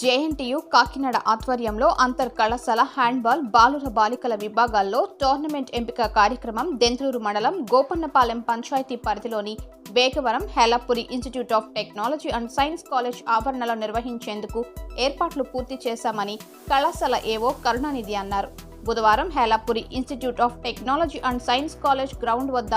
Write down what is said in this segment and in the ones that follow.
JNTU Kakinada ఆధ్వర్యంలో అంతర్ కళాశాల హ్యాండ్బాల్ బాలుర బాలికల విభాగాల్లో టోర్నమెంట్ ఎంపిక కార్యక్రమం దెంతులూరు మండలం గోపన్నపాలెం పంచాయతీ పరిధిలోని Vegavaram Helapuri institute of technology and science college ఆవరణలో నిర్వహించేందుకు ఏర్పాట్లు పూర్తి చేశామని కళాశాల ఏవో కరుణానిధి అన్నారు. బుధవారం Helapuri institute of technology and science college ground వద్ద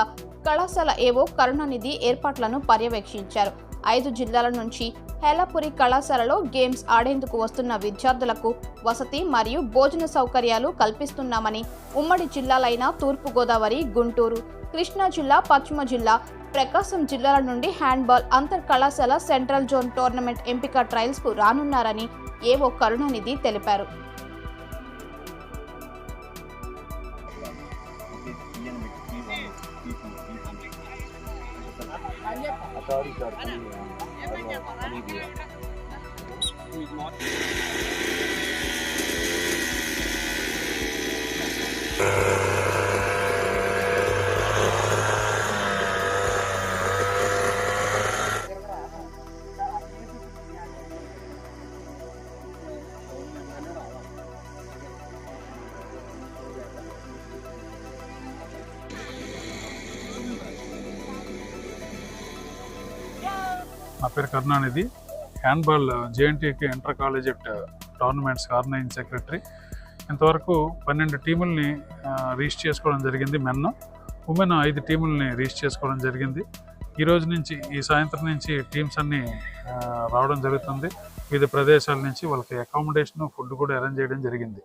కళాశాల ఏవో కరుణానిధి ఏర్పాట్లను పర్యవేక్షించారు. ఐదు జిల్లాల నుంచి హేలాపురి కళాశాలలో గేమ్స్ ఆడేందుకు వస్తున్న విద్యార్థులకు వసతి మరియు భోజన సౌకర్యాలు కల్పిస్తున్నామని ఉమ్మడి జిల్లాలైన తూర్పుగోదావరి గుంటూరు కృష్ణా జిల్లా పశ్చిమ జిల్లా ప్రకాశం జిల్లాల నుండి హ్యాండ్బాల్ అంతర్ కళాశాల సెంట్రల్ జోన్ టోర్నమెంట్ ఎంపిక ట్రయల్స్కు రానున్నారని ఏవో కరుణానిధి తెలిపారు. నా పేరు Karunanidhi handball జేఎన్టీకి inter collegiate tournaments organising secretary ఇంతవరకు పన్నెండు టీముల్ని రీచ్ చేసుకోవడం జరిగింది మెన్ ఉమెన్ ఐదు టీముల్ని రీచ్ చేసుకోవడం జరిగింది. ఈ రోజు నుంచి ఈ సాయంత్రం నుంచి టీమ్స్ అన్నీ రావడం జరుగుతుంది. వివిధ ప్రదేశాల నుంచి వాళ్ళకి అకామిడేషన్ ఫుడ్ కూడా అరేంజ్ చేయడం జరిగింది.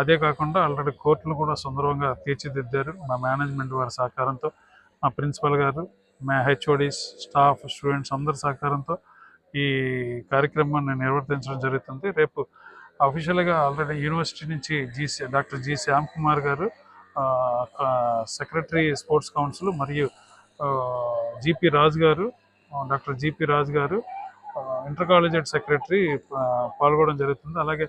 అదే కాకుండా ఆల్రెడీ కోర్టులు కూడా సుందరంగా తీర్చిదిద్దారు. మా మేనేజ్మెంట్ వారి సహకారంతో మా ప్రిన్సిపల్ గారు మా హెచ్ఓడిస్ స్టాఫ్ స్టూడెంట్స్ అందరి సహకారంతో ఈ కార్యక్రమాన్ని నిర్వర్తించడం జరుగుతుంది. రేపు అఫీషియల్గా ఆల్రెడీ యూనివర్సిటీ నుంచి GC doctor G Shyam Kumar garu secretary sports council మరియు GP Raju garu doctor GP రాజు గారు ఇంటర్ కాలేజెట్ సెక్రటరీ పాల్గొనడం జరుగుతుంది. అలాగే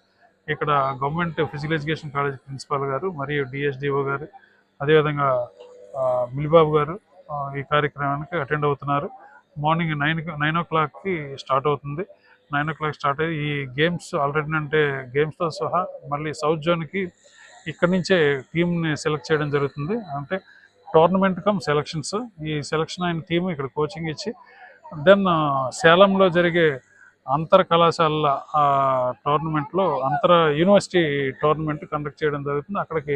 ఇక్కడ government physical education college principal గారు మరియు డిఎస్డిఓ గారు అదేవిధంగా మిలిబాబు గారు ఈ కార్యక్రమానికి అటెండ్ అవుతున్నారు. మార్నింగ్ నైన్ నైన్ ఓ క్లాక్కి స్టార్ట్ అవుతుంది. నైన్ ఓ క్లాక్ స్టార్ట్ అయ్యి ఈ గేమ్స్ ఆల్రెడీ అంటే గేమ్స్తో సహా మళ్ళీ సౌత్ జోన్కి ఇక్కడ నుంచే టీమ్ని సెలెక్ట్ చేయడం జరుగుతుంది. అంటే టోర్నమెంట్ కమ్ సెలక్షన్స్ ఈ సెలక్షన్ అయిన టీం ఇక్కడ కోచింగ్ ఇచ్చి దెన్ సేలంలో జరిగే అంతర్ కళాశాలల టోర్నమెంట్లో అంతర్ యూనివర్సిటీ టోర్నమెంట్ కండక్ట్ చేయడం జరుగుతుంది. అక్కడికి